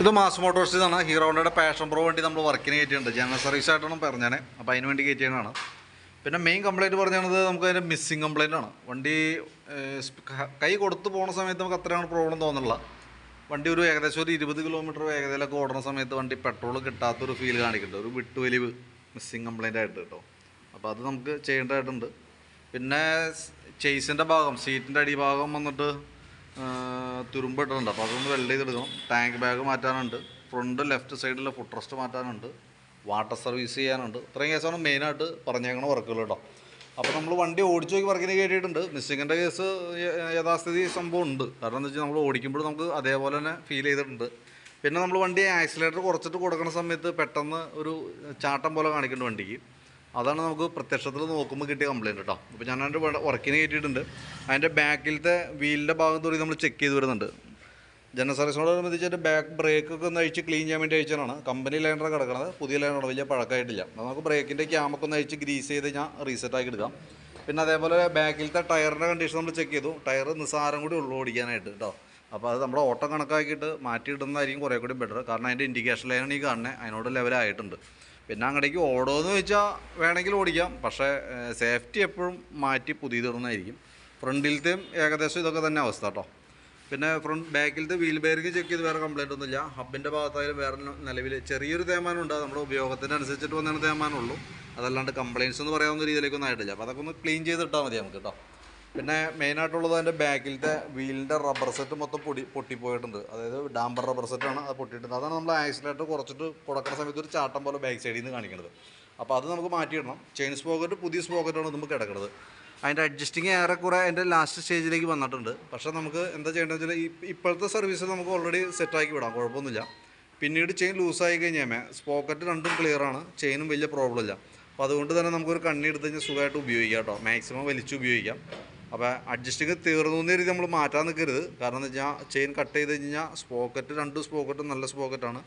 ഇത് മാസ് മോട്ടോഴ്സിൽ ഹീറോണ്ടയുടെ പാഷൻ പ്രോ വണ്ടി നമ്മൾ വർക്കിന് കയറ്റിയിട്ടുണ്ട്. ജനറൽ സർവീസ് ആയിട്ടാണ് പറഞ്ഞത് അപ്പോൾ അതിന് വേണ്ടി കയറ്റിയതാണ് പിന്നെ മെയിൻ കംപ്ലയിന്റ് പറഞ്ഞത് നമുക്ക് അതിന്റെ മിസ്സിങ് കംപ്ലയിന്റ് ആണ്. വണ്ടി കൈ കൊടുത്തു പോകുന്ന സമയത്ത് നമുക്ക് അത്രയാണ് പ്രോബ്ലം തോന്നുന്നില്ല വണ്ടി ഒരു ഏകദേശം ഒരു ഇരുപത് കിലോമീറ്റർ വേഗതയിലൊക്കെ ഓടുന്ന സമയത്ത് വണ്ടി പെട്രോൾ കിട്ടാത്തൊരു ഫീൽ കാണിക്കുന്നുണ്ട്. ഒരു വിട്ടുവലിവ് മിസ്സിങ് കംപ്ലയിന്റ് ആയിട്ട് കേട്ടോ. അപ്പോൾ അത് നമുക്ക് ചെയ്യേണ്ടതായിട്ടുണ്ട്. പിന്നെ ചെയ്സിന്റെ ഭാഗം സീറ്റിന്റെ അടിഭാഗം വന്നിട്ട് തുരുമ്പിട്ടുണ്ട് അപ്പോൾ അതൊന്ന് വെൽഡ് ചെയ്തെടുക്കണം. ടാങ്ക് ബാഗ് മാറ്റാനുണ്ട്. ഫ്രണ്ട് ലെഫ്റ്റ് സൈഡിലെ ഫുഡ് റെസ്റ്റ് മാറ്റാനുണ്ട്. വാട്ടർ സർവീസ് ചെയ്യാനുണ്ട്. ഇത്രയും കേസാണ് മെയിനായിട്ട് പറഞ്ഞേക്കണ വർക്കുകൾ കേട്ടോ അപ്പോൾ നമ്മൾ വണ്ടി ഓടിച്ചു നോക്കി വർക്കിന് കയറ്റിയിട്ടുണ്ട് മിസ്സിങ്ങിന്റെ കേസ് യഥാസ്ഥിതി സംഭവം ഉണ്ട്. കാരണം എന്താ വെച്ചാൽ നമ്മൾ ഓടിക്കുമ്പോൾ നമുക്ക് അതേപോലെ തന്നെ ഫീൽ ചെയ്തിട്ടുണ്ട്. പിന്നെ നമ്മൾ വണ്ടി ആക്സിലേറ്റർ കുറച്ചിട്ട് കൊടുക്കുന്ന സമയത്ത് പെട്ടെന്ന് ഒരു ചാട്ടം പോലെ കാണിക്കുന്നുണ്ട് വണ്ടിക്ക്. അതാണ് നമുക്ക് പ്രത്യക്ഷത്തിൽ നോക്കുമ്പോൾ കിട്ടിയ കംപ്ലയിന്റ് കേട്ടോ അപ്പോൾ ഞാൻ അതിന്റെ വർക്കിന് കയറ്റിയിട്ടുണ്ട്. അതിന്റെ ബാക്കിലത്തെ വീലിന്റെ ഭാഗം തൊടി നമ്മൾ ചെക്ക് ചെയ്ത് വരുന്നുണ്ട്. ജനറൽ സർവീസിനോടനുബന്ധിച്ചിട്ട് ബാക്ക് ബ്രേക്ക് ഒക്കെ ഒന്ന് അഴിച്ച് ക്ലീൻ ചെയ്യാൻ വേണ്ടി അയച്ചതാണ് കമ്പനി ലൈനറാണ് കിടക്കുന്നത് പുതിയ ലൈനറാണ് വലിയ പഴക്കമായിട്ടില്ല നമുക്ക് ബ്രേക്കിന്റെ ക്യാമൊക്കെ ഒന്ന് അഴിച്ച് ഗ്രീസ് ചെയ്ത് ഞാൻ റീസെറ്റ് ആക്കി എടുക്കാം. പിന്നെ അതേപോലെ ബാക്കിലത്തെ ടയറിന്റെ കണ്ടീഷൻ നമ്മൾ ചെക്ക് ചെയ്തു. ടയർ നിസ്സാരം കൂടി ഉള്ളു ഓടിക്കാനായിട്ട് കേട്ടോ അപ്പോൾ അത് നമ്മുടെ ഓട്ടം കണക്കാക്കിയിട്ട് മാറ്റിയിടുന്നതായിരിക്കും കുറേ കൂടി ബെറ്റർ കാരണം അതിന്റെ ഇൻഡിക്കേഷൻ ലൈനാണ് ഈ കാണുന്നത് അതിനോട് ലെവലായിട്ടുണ്ട് പിന്നെ അങ്ങടേക്ക് ഓടുമെന്ന് വെച്ചാൽ വേണമെങ്കിൽ ഓടിക്കാം. പക്ഷേ സേഫ്റ്റി എപ്പോഴും മാറ്റി പുതിയതിടുന്നതായിരിക്കും. ഫ്രണ്ടിലത്തെയും ഏകദേശം ഇതൊക്കെ തന്നെ അവസ്ഥ കേട്ടോ പിന്നെ ഫ്രണ്ട് ബാക്കിലത്തെ വീൽ ബെയറിംഗ് ചെക്ക് ചെയ്ത് വേറെ കംപ്ലൈന്റ് ഒന്നുമില്ല. ഹബിന്റെ ഭാഗത്തായാലും വേറെ നിലവിൽ ചെറിയൊരു തേമാനം ഉണ്ട്. നമ്മുടെ ഉപയോഗത്തിനനുസരിച്ചിട്ട് വന്നതാണ് തേമാനമുള്ളൂ അതല്ലാണ്ട് കംപ്ലയിൻസ് എന്ന് പറയാവുന്ന രീതിയിലേക്കൊന്നും ആയിട്ടില്ല. അപ്പോൾ അതൊക്കെ ഒന്ന് ക്ലീൻ ചെയ്തിട്ടാൽ മതി നമുക്ക് കേട്ടോ പിന്നെ മെയിനായിട്ടുള്ളത് അതിന്റെ ബാക്കിലത്തെ വീലിന്റെ റബ്ബർ സെറ്റ് മൊത്തം പൊടി പൊട്ടിപ്പോയിട്ടുണ്ട്. അതായത് ഡാംബർ റബ്ബർ സെറ്റാണ് അത് പൊട്ടിയിട്ടുണ്ട്. അതാണ് നമ്മൾ ആക്സിലേറ്റർ കുറച്ചിട്ട് കൊടുക്കുന്ന സമയത്ത് ഒരു ചാട്ടം പോലെ ബാക്ക് സൈഡിൽ നിന്ന് കാണിക്കുന്നത് അപ്പോൾ അത് നമുക്ക് മാറ്റിയിടണം. ചെയിൻ സ്പോക്കറ്റ് പുതിയ സ്പോക്കറ്റാണ് നമുക്ക് കിടക്കുന്നത് അതിന്റെ അഡ്ജസ്റ്റിങ് ഏറെക്കുറെ അതിന്റെ ലാസ്റ്റ് സ്റ്റേജിലേക്ക് വന്നിട്ടുണ്ട്. പക്ഷേ നമുക്ക് എന്താ ചെയ്യേണ്ടത് വെച്ചാൽ ഇപ്പോഴത്തെ സർവീസ് നമുക്ക് ഓൾറെഡി സെറ്റാക്കി വിടാം. കുഴപ്പമൊന്നുമില്ല. പിന്നീട് ചെയിൻ ലൂസായി കഴിഞ്ഞാൽ സ്പോക്കറ്റ് രണ്ടും ക്ലിയറാണ് ചെയിനും വലിയ പ്രോബ്ലം ഇല്ല. അപ്പോൾ അതുകൊണ്ട് തന്നെ നമുക്കൊരു കണ്ണി എടുത്ത് കഴിഞ്ഞാൽ സുഖമായിട്ട് ഉപയോഗിക്കാം കേട്ടോ. മാക്സിമം വലിച്ചു ഉപയോഗിക്കാം. അപ്പോൾ അഡ്ജസ്റ്റിങ് തീർന്നു എന്ന രീതി നമ്മൾ മാറ്റാൻ നിൽക്കരുത് കാരണം എന്ന് വെച്ചാൽ ചെയിൻ കട്ട് ചെയ്ത് കഴിഞ്ഞാൽ സ്പോക്കറ്റ് രണ്ട് സ്പോക്കറ്റും നല്ല സ്പോക്കറ്റാണ്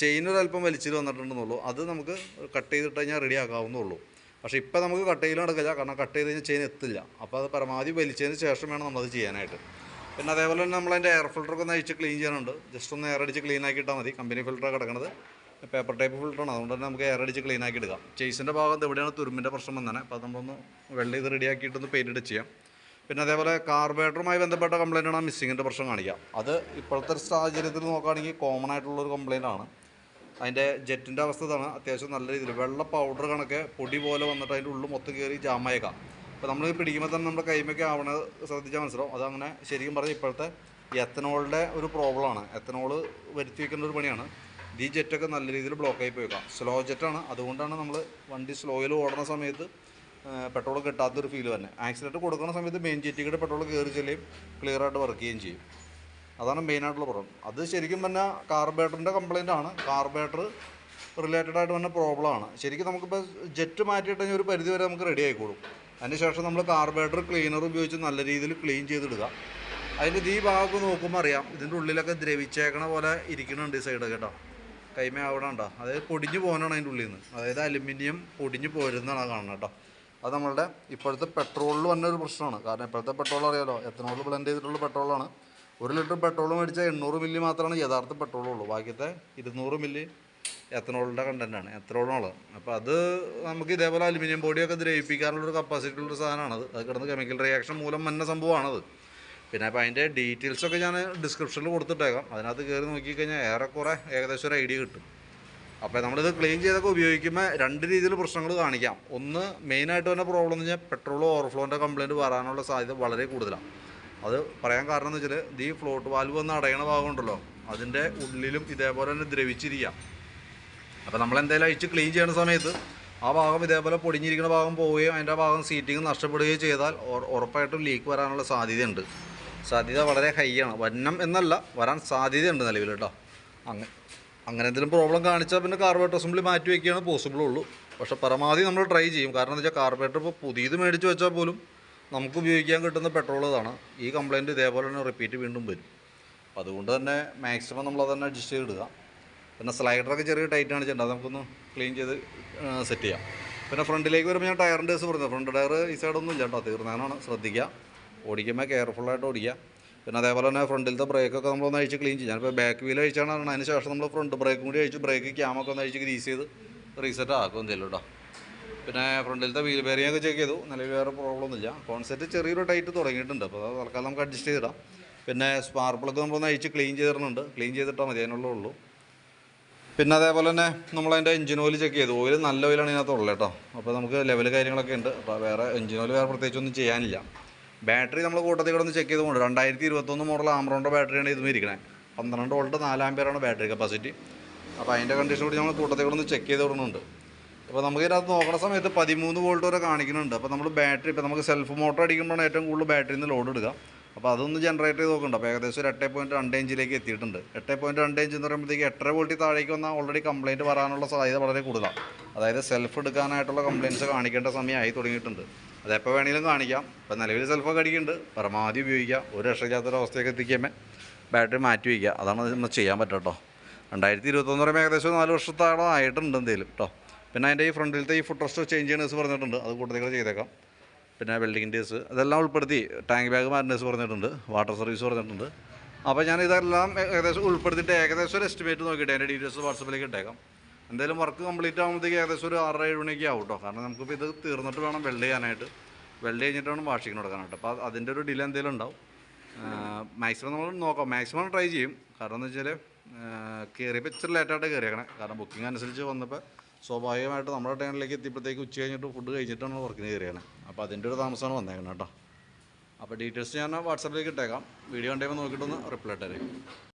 ചെയിൻ ഒരല്പം വലിച്ചിട്ട് വന്നിട്ടുണ്ടെന്നുള്ളൂ. അത് നമുക്ക് കട്ട് ചെയ്തിട്ട് കഴിഞ്ഞാൽ റെഡി ആക്കാവുന്നുള്ളൂ പക്ഷേ ഇപ്പോൾ നമുക്ക് കട്ട് ചെയ്യലും നടക്കില്ല. കാരണം കട്ട് ചെയ്ത് കഴിഞ്ഞാൽ ചെയിൻ എത്തില്ല. അപ്പോൾ അത് പരമാവധി വലിച്ചതിന് ശേഷം വേണം നമ്മൾ അത് ചെയ്യാനായിട്ട്. പിന്നെ അതേപോലെ തന്നെ നമ്മളതിന്റെ എയർ ഫിൽറ്ററൊക്കെ ഒന്ന് അഴിച്ച് ക്ലീൻ ചെയ്യാനുണ്ട്. ജസ്റ്റ് ഒന്ന് എയർ അടിച്ച് ക്ലീൻ ആക്കിയിട്ടാൽ മതി. കമ്പനി ഫിൽറ്ററാണ് കിടക്കുന്നത് പേപ്പർ ടൈപ്പ് ഫിൽറ്ററാണ് അതുകൊണ്ട് തന്നെ നമുക്ക് എയർ അടിച്ച് ക്ലീൻ ആക്കി എടുക്കാം. ചേസിന്റെ ഭാഗത്ത് എവിടെയാണ് തുരുമ്പിന്റെ പ്രശ്നം വന്നത് അപ്പോൾ നമ്മളൊന്ന് വെള്ളം ഇത് റെഡിയാക്കിയിട്ടൊന്ന് പെയിന്റ് ചെയ്യാം. പിന്നെ അതേപോലെ കാർബേറ്ററുമായി ബന്ധപ്പെട്ട കംപ്ലയിന്റ് ആണ് മിസ്സിങ്ങിന്റെ പ്രശ്നം കാണിക്കുക. അത് ഇപ്പോഴത്തെ സാഹചര്യത്തിൽ നോക്കുകയാണെങ്കിൽ കോമൺ ആയിട്ടുള്ളൊരു കംപ്ലയിന്റ് ആണ്. അതിന്റെ ജെറ്റിന്റെ അവസ്ഥ ഇതാണ്. അത്യാവശ്യം നല്ല രീതിയിൽ വെള്ള പൗഡർ കണക്കെ പൊടി പോലെ വന്നിട്ട് അതിന്റെ ഉള്ളിൽ മൊത്തം കയറി ജാമായേക്കാം. അപ്പോൾ നമ്മൾ പിടിക്കുമ്പോൾ തന്നെ നമ്മുടെ കൈമൊക്കെ ആവണത് ശ്രദ്ധിച്ചാൽ മനസ്സിലാവും. അതങ്ങനെ ശരിക്കും പറഞ്ഞാൽ ഇപ്പോഴത്തെ എത്തനോളിന്റെ ഒരു പ്രോബ്ലമാണ് എത്തനോൾ വരുത്തി വയ്ക്കേണ്ട ഒരു പണിയാണ്. ഈ ജെറ്റൊക്കെ നല്ല രീതിയിൽ ബ്ലോക്ക് ആയി പോയേക്കാം. സ്ലോ ജെറ്റാണ് അതുകൊണ്ടാണ് നമ്മൾ വണ്ടി സ്ലോയിൽ ഓടുന്ന സമയത്ത് പെട്രോൾ കിട്ടാത്തൊരു ഫീൽ തന്നെ. ആക്സിലേറ്റർ കൊടുക്കുന്ന സമയത്ത് മെയിൻ ജെറ്റിയുടെ പെട്രോൾ കയറി ചെല്ലുകയും ക്ലിയർ ആയിട്ട് വർക്ക് ചെയ്യുകയും ചെയ്യും. അതാണ് മെയിനായിട്ടുള്ള പ്രോബ്ലം അത് ശരിക്കും പറഞ്ഞാൽ കാർബേറ്ററിന്റെ കംപ്ലയിന്റ് ആണ്. കാർബേറ്റർ റിലേറ്റഡ് ആയിട്ട് വന്ന പ്രോബ്ലം ആണ്. ശരിക്കും നമുക്കിപ്പോൾ ജെറ്റ് മാറ്റിയിട്ട് ഒരു പരിധി വരെ നമുക്ക് റെഡി ആയിക്കോളും. അതിന് ശേഷം നമ്മൾ കാർബേറ്റർ ക്ലീനർ ഉപയോഗിച്ച് നല്ല രീതിയിൽ ക്ലീൻ ചെയ്തിടുക. അതിന്റെ ഈ ഭാഗമൊക്കെ നോക്കുമ്പോൾ അറിയാം. ഇതിന്റെ ഉള്ളിലൊക്കെ ദ്രവിച്ചേക്കണ പോലെ ഇരിക്കുന്നുണ്ട് ഈ സൈഡ് കേട്ടോ. കൈമ അവിടെ ഉണ്ടോ അതായത് പൊടിഞ്ഞു പോകാനാണ് അതിന്റെ ഉള്ളിൽ നിന്ന് അതായത് അലുമിനിയം പൊടിഞ്ഞു പോരുന്നതാണ് കാണുന്നത് കേട്ടോ. അത് നമ്മളുടെ ഇപ്പോഴത്തെ പെട്രോളിൽ വന്ന ഒരു പ്രശ്നമാണ്. കാരണം ഇപ്പോഴത്തെ പെട്രോൾ അറിയാലോ എത്തനോൾ ബ്ലെൻഡ് ചെയ്തിട്ടുള്ള പെട്രോളാണ്. ഒരു ലിറ്റർ പെട്രോൾ മേടിച്ചാൽ എണ്ണൂറ് മില്ലി മാത്രമാണ് യഥാർത്ഥ പെട്രോൾ ഉള്ളൂ. ബാക്കിയത്തെ ഇരുന്നൂറ് മില്ലി എത്തനോളിന്റെ കണ്ടന്റാണ് എത്തനോളുള്ളത് അപ്പോൾ അത് നമുക്ക് ഇതേപോലെ അലുമിനിയം ബോഡിയൊക്കെ ദ്രവിപ്പിക്കാനുള്ളൊരു കപ്പാസിറ്റി ഉള്ളൊരു സാധനമാണത് അത് കിടന്ന് കെമിക്കൽ റിയാക്ഷൻ മൂലം വന്ന സംഭവമാണത്. പിന്നെ അപ്പോൾ അതിന്റെ ഡീറ്റെയിൽസൊക്കെ ഞാൻ ഡിസ്ക്രിപ്ഷനിൽ കൊടുത്തിട്ടേക്കാം. അതിനകത്ത് കയറി നോക്കിക്കഴിഞ്ഞാൽ ഏറെക്കുറെ ഏകദേശം ഒരു ഐഡിയ കിട്ടും. അപ്പോൾ നമ്മളിത് ക്ലീൻ ചെയ്തൊക്കെ ഉപയോഗിക്കുമ്പോൾ രണ്ട് രീതിയിൽ പ്രശ്നങ്ങൾ കാണിക്കാം. ഒന്ന് മെയിനായിട്ട് തന്നെ പ്രോബ്ലം എന്ന് വെച്ചാൽ പെട്രോൾ ഓവർഫ്ലോന്റെ കംപ്ലയിന്റ് വരാനുള്ള സാധ്യത വളരെ കൂടുതലാണ്. അത് പറയാൻ കാരണം എന്ന് വെച്ചാൽ ഈ ഫ്ലോട്ട് വാൽവ് എന്ന് അടയണ ഭാഗമുണ്ടല്ലോ അതിന്റെ ഉള്ളിലും ഇതേപോലെ തന്നെ ദ്രവിച്ചിരിക്കാം. അപ്പോൾ നമ്മൾ എന്തായാലും അഴിച്ച് ക്ലീൻ ചെയ്യുന്ന സമയത്ത് ആ ഭാഗം ഇതേപോലെ പൊടിഞ്ഞിരിക്കുന്ന ഭാഗം പോവുകയും അതിന്റെ ഭാഗം സീറ്റിംഗ് നഷ്ടപ്പെടുകയും ചെയ്താൽ ഉറ- ഉറപ്പായിട്ടും ലീക്ക് വരാനുള്ള സാധ്യതയുണ്ട്. സാധ്യത വളരെ ഹൈ ആണ്. വന്നം എന്നല്ല വരാൻ സാധ്യതയുണ്ട് നിലവിൽ കേട്ടോ. അങ്ങനെ അങ്ങനെ എന്തെങ്കിലും പ്രോബ്ലം കാണിച്ചാൽ പിന്നെ കാർബേറ്റർ അസംബ്ലി മാറ്റി വയ്ക്കുകയാണ് പോസിബിൾ ഉള്ളൂ. പക്ഷേ പരമാവധി നമ്മൾ ട്രൈ ചെയ്യും. കാരണം എന്താ വെച്ചാൽ കാർബേറ്റർ ഇപ്പോൾ പുതിയത് മേടിച്ച് വെച്ചാൽ പോലും നമുക്ക് ഉപയോഗിക്കാൻ കിട്ടുന്ന പെട്രോൾ ഇതാണ്. ഈ കംപ്ലയിന്റ് ഇതേപോലെ തന്നെ റിപ്പീറ്റ് വീണ്ടും വരും. അപ്പോൾ അതുകൊണ്ട് തന്നെ മാക്സിമം നമ്മൾ അതന്നെ അഡ്ജസ്റ്റ് ചെയ്തിടുക. പിന്നെ സ്ലൈഡറൊക്കെ ചെറിയ ടൈറ്റ് ആണ് ചെയ്യേണ്ടത്. നമുക്കൊന്ന് ക്ലീൻ ചെയ്ത് സെറ്റ് ചെയ്യാം. പിന്നെ ഫ്രണ്ടിലേക്ക് വരുമ്പോൾ ഞാൻ ടയറിന്റെ കേസ് പറഞ്ഞത് ഫ്രണ്ട് ടയർ ഈ സൈഡൊന്നും ഇല്ല കേട്ടോ. തീർന്നാനാണ് ശ്രദ്ധിക്കുക. ഓടിക്കുമ്പോൾ കെയർഫുള്ളായിട്ട് ഓടിക്കുക. പിന്നെ അതേപോലെ തന്നെ ഫ്രണ്ടിലത്തെ ബ്രേക്കൊക്കെ നമ്മളൊന്ന് അഴിച്ച് ക്ലീൻ ചെയ്യും. ഞാനിപ്പോൾ ബാക്ക് വീൽ അഴിച്ചാണ് പറഞ്ഞത്. അതിന് ശേഷം നമ്മൾ ഫ്രണ്ട് ബ്രേക്കും കൂടി അഴിച്ച് ബ്രേക്ക് ക്യാമൊക്കെ ഒന്ന് അഴിച്ച് ഗ്രീസ് ചെയ്ത് റീസെറ്റ് ആക്കും എന്തെങ്കിലും കേട്ടോ പിന്നെ ഫ്രണ്ടിലത്തെ വീൽ ബെയറിംഗ് ഒക്കെ ചെക്ക് ചെയ്തു. നല്ല വേറെ പ്രോബ്ലം ഒന്നുമില്ല. കോൺസെപ്റ്റ് ചെറിയൊരു ടൈറ്റ് തുടങ്ങിയിട്ടുണ്ട്. അപ്പോൾ അത് തൽക്കാലം നമുക്ക് അഡ്ജസ്റ്റ് ചെയ്തിടാം. പിന്നെ സ്പാർപ്പിളൊക്കെ നമ്മളൊന്ന് അഴിച്ച് ക്ലീൻ ചെയ്തിടുന്നുണ്ട്. ക്ലീൻ ചെയ്തിട്ടാൽ മതി ഉള്ളൂ. പിന്നെ അതേപോലെ തന്നെ നമ്മളതിന്റെ എഞ്ചിൻ ഓയിൽ ചെക്ക് ചെയ്തു. ഓയിൽ നല്ല ഓയിലാണ് ഇതിനകത്ത് ഉള്ളത് കേട്ടോ അപ്പോൾ നമുക്ക് ലെവൽ കാര്യങ്ങളൊക്കെ ഉണ്ട്. അപ്പോൾ വേറെ എഞ്ചിൻ ഓയിൽ വേറെ പ്രത്യേകിച്ചൊന്നും ചെയ്യാനില്ല. ബാറ്ററി നമ്മൾ കൂട്ടത്തിൽ കൂടെ ഒന്ന് ചെക്ക് ചെയ്തുകൊണ്ട് രണ്ടായിരത്തി ഇരുപത്തൊന്ന് മോഡൽ ആമറോണിന്റെ ബാറ്ററിയാണ് ഇതും ഇരിക്കുന്നത് പന്ത്രണ്ട് വോൾട്ട് നാലാമ്പേറാണ് ബാറ്ററി കപ്പാസിറ്റി അപ്പോൾ അതിന്റെ കണ്ടീഷൻ കൂടി നമ്മൾ കൂട്ടത്തിൽ കൂടെ ഒന്ന് ചെക്ക് ചെയ്ത് വിടുന്നുണ്ട് അപ്പോൾ നമുക്ക് ഇതിനകത്ത് നോക്കുന്ന സമയത്ത് പതിമൂന്ന് വോൾട്ട് വരെ കാണിക്കുന്നുണ്ട്. അപ്പോൾ നമ്മൾ ബാറ്ററി ഇപ്പോൾ നമുക്ക് സെൽഫ് മോട്ടർ അടിക്കുമ്പോഴാണ് ഏറ്റവും കൂടുതൽ ബാറ്ററിയിൽ നിന്ന് ലോഡ് എടുക്കുക അപ്പോൾ അതൊന്ന് ജനറേറ്റ് ചെയ്ത് നോക്കുന്നുണ്ട് അപ്പോൾ ഏകദേശം ഒരു എട്ട് പോയിന്റ് രണ്ട് ഇഞ്ചിലേക്ക് എത്തിയിട്ടുണ്ട്. എട്ട് പോയിന്റ് രണ്ട് ഇഞ്ച് എന്ന് പറയുമ്പോഴത്തേക്ക് എട്ടര വോൾട്ടി താഴേക്ക് വന്നാൽ ഓൾറെഡി കംപ്ലയിന്റ് വരാനുള്ള സാധ്യത വളരെ കൂടുതലാണ്. അതായത് സെൽഫ് എടുക്കാനായിട്ടുള്ള കംപ്ലയിന്റ്സ് കാണിക്കേണ്ട സമയമായി തുടങ്ങിയിട്ടുണ്ട്. അതെപ്പോൾ വേണമെങ്കിലും കാണിക്കാം. ഇപ്പം നിലവിൽ സെൽഫൊക്കെ അടിക്കുന്നുണ്ട് പരമാവധി ഉപയോഗിക്കാം ഒരു രക്ഷയില്ലാത്തൊരവസ്ഥയൊക്കെ എത്തിക്കുമ്പോൾ ബാറ്ററി മാറ്റി വയ്ക്കുക. അതാണ് നമ്മൾ ചെയ്യാൻ പറ്റുക കേട്ടോ. രണ്ടായിരത്തി ഇരുപത്തൊന്ന് പറയുമ്പോൾ ഏകദേശം നാല് വർഷത്തോളം ആയിട്ടുണ്ട് എന്തെങ്കിലും കേട്ടോ. പിന്നെ അതിന്റെ ഈ ഫ്രണ്ടിലത്തെ ഈ ഫുഡ് റെസ്റ്റ് ചേഞ്ച് ചെയ്യണേഴ്സ് പറഞ്ഞിട്ടുണ്ട്. അത് കൂട്ടത്തിൽ ചെയ്തേക്കാം. പിന്നെ വെൽഡിങ്ങിന്റെസ് അതെല്ലാം ഉൾപ്പെടുത്തി ടാങ്ക് ബാഗ് മാറിനേഴ്സ് പറഞ്ഞിട്ടുണ്ട്. വാട്ടർ സർവീസ് പറഞ്ഞിട്ടുണ്ട്. അപ്പോൾ ഞാൻ ഇതെല്ലാം ഏകദേശം ഉൾപ്പെടുത്തിയിട്ട് ഏകദേശം ഒരു എസ്റ്റിമേറ്റ് നോക്കിയിട്ട് അതിന്റെ ഡീറ്റെയിൽസ് വാട്സപ്പിലേക്ക് ഇട്ടേക്കാം. എന്തായാലും വർക്ക് കംപ്ലീറ്റ് ആകുമ്പോഴത്തേക്ക് ഏകദേശം ഒരു ആറര ഏഴ് മണിയൊക്കെ ആവും കേട്ടോ കാരണം നമുക്കിപ്പോൾ ഇത് തീർന്നിട്ട് വേണം വെൽഡ് ചെയ്യാനായിട്ട്. വെൽഡ് കഴിഞ്ഞിട്ട് വേണം വാഷിങ്ങിന് കൊടുക്കാനായിട്ട്. അപ്പോൾ അതിന്റെ ഒരു ഡിലേ എന്തെങ്കിലും ഉണ്ടാവും. മാക്സിമം നമ്മൾ നോക്കാം. മാക്സിമം ട്രൈ ചെയ്യും. കാരണം എന്ന് വെച്ചാൽ കയറിയപ്പോൾ ഇച്ചിരി ലേറ്റായിട്ട് കയറിയേക്കണേ കാരണം ബുക്കിംഗ് അനുസരിച്ച് വന്നപ്പോൾ സ്വാഭാവികമായിട്ട് നമ്മുടെ ടൈമിലേക്ക് എത്തിയപ്പോഴത്തേക്ക് ഉച്ച കഴിഞ്ഞിട്ട് ഫുഡ് കഴിച്ചിട്ടാണ് വർക്കിന് കയറിയാണ് അപ്പോൾ അതിന്റെ ഒരു താമസമാണ് വന്നേക്കുന്നത് കേട്ടോ അപ്പോൾ ഡീറ്റെയിൽസ് ഞാൻ വാട്സാപ്പിലേക്ക് ഇട്ടേക്കാം. വീഡിയോ കണ്ടേമ്പോൾ നോക്കിയിട്ടൊന്ന് റിപ്ലൈ ഇട്ടേക്കാം